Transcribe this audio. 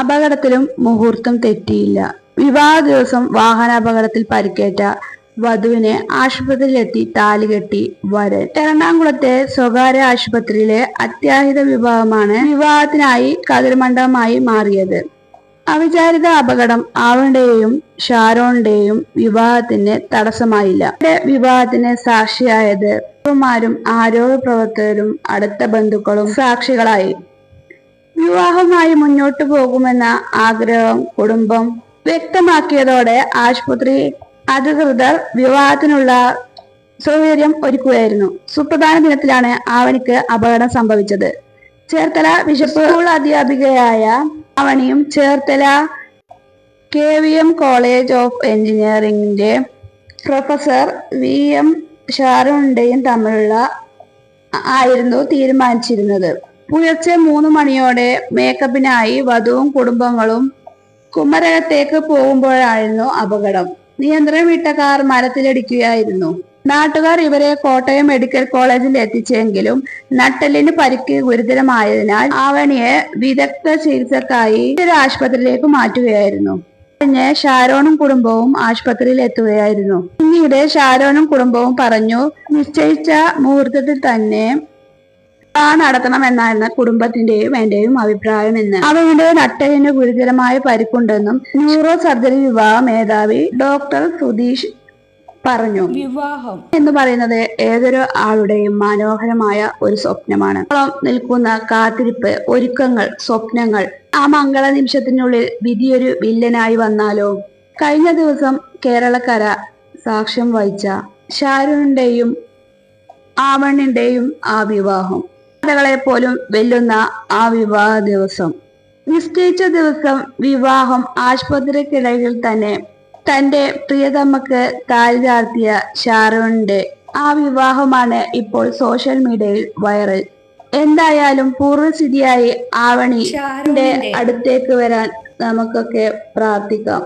അപകടത്തിലും മുഹൂർത്തം തെറ്റിയില്ല. വിവാഹ ദിവസം വാഹനാപകടത്തിൽ പരിക്കേറ്റ വധുവിനെ ആശുപത്രിയിലെത്തി താലി കെട്ടി വരൻ. എറണാകുളത്തെ സ്വകാര്യ ആശുപത്രിയിലെ അത്യാഹിത വിഭാഗമാണ് വിവാഹത്തിനായി കതിർമണ്ഡപമായി മാറിയത്. അവിചാരിത അപകടം ആവണിന്റെയും ഷാരോണിന്റെയും വിവാഹത്തിന് തടസ്സമായില്ല. വിവാഹത്തിന് സാക്ഷിയായത് മാരും ആരോഗ്യ പ്രവർത്തകരും അടുത്ത ബന്ധുക്കളും സാക്ഷികളായി. വിവാഹമായി മുന്നോട്ടു പോകുമെന്ന ആഗ്രഹം കുടുംബം വ്യക്തമാക്കിയതോടെ ആശുപത്രി അധികൃതർ വിവാഹത്തിനുള്ള സൗകര്യം ഒരുക്കുകയായിരുന്നു. സുപ്രധാന ദിനത്തിലാണ് ആവണിക്ക് അപകടം സംഭവിച്ചത്. ചേർത്തല ബിഷപ്പ് സ്കൂൾ അധ്യാപികയായ അവനിയും Cherthala K V M college of എഞ്ചിനീയറിംഗിന്റെ പ്രൊഫസർ വി എം ഷാറുണ്ടെയും തമ്മിലുള്ള ആയിരുന്നു തീരുമാനിച്ചിരുന്നത്. പുലർച്ചെ മൂന്ന് മണിയോടെ മേക്കപ്പിനായി വധുവും കുടുംബങ്ങളും കുമരകത്തേക്ക് പോകുമ്പോഴായിരുന്നു അപകടം. നിയന്ത്രണം വിട്ട കാർ മരത്തിലിടിക്കുകയായിരുന്നു. നാട്ടുകാർ ഇവരെ കോട്ടയം മെഡിക്കൽ കോളേജിൽ എത്തിച്ചെങ്കിലും നട്ടലിന് പരിക്ക് ഗുരുതരമായതിനാൽ ആവണിയെ വിദഗ്ധ ചികിത്സക്കായി ഒരു ആശുപത്രിയിലേക്ക് മാറ്റുകയായിരുന്നു. കഴിഞ്ഞ് ഷാരോണും കുടുംബവും ആശുപത്രിയിൽ എത്തുകയായിരുന്നു. പിന്നീട് ഷാരോണും കുടുംബവും പറഞ്ഞു നിശ്ചയിച്ച മുഹൂർത്തത്തിൽ തന്നെ വിവാഹം നടത്തണമെന്നായിരുന്നു കുടുംബത്തിന്റെയും എന്റെയും അഭിപ്രായം എന്ന് അവരുടെ നട്ടലിന് ഗുരുതരമായ പരിക്കുണ്ടെന്നും ന്യൂറോ സർജറി വിഭാഗ മേധാവി ഡോക്ടർ സുധീഷ് പറഞ്ഞു. വിവാഹം. എന്ന് പറയുന്നത് ഏതൊരു ആളുടെയും മനോഹരമായ ഒരു സ്വപ്നമാണ്. നിൽക്കുന്ന കാത്തിരിപ്പ് ഒരുക്കങ്ങൾ സ്വപ്നങ്ങൾ ആ മംഗള നിമിഷത്തിനുള്ളിൽ വിധിയൊരു വില്ലനായി വന്നാലോ? കഴിഞ്ഞ ദിവസം കേരളക്കര സാക്ഷ്യം വഹിച്ച ഷാരൂണിന്റെയും ആവണിന്റെയും ആ വിവാഹം. കഥകളെ പോലും വെല്ലുന്ന ആ വിവാഹ ദിവസം. നിശ്ചയിച്ച ദിവസം വിവാഹം ആശുപത്രിക്കിടയിൽ തന്നെ തന്റെ പ്രിയതമ്മക്ക് താലി ചാർത്തിയ ഷാരൂണിന്റെ ആ വിവാഹമാണ് ഇപ്പോൾ സോഷ്യൽ മീഡിയയിൽ വൈറൽ. എന്തായാലും പൂർവസ്ഥിതിയായി ആവണി അടുത്തേക്ക് വരാൻ നമുക്കൊക്കെ പ്രാർത്ഥിക്കാം.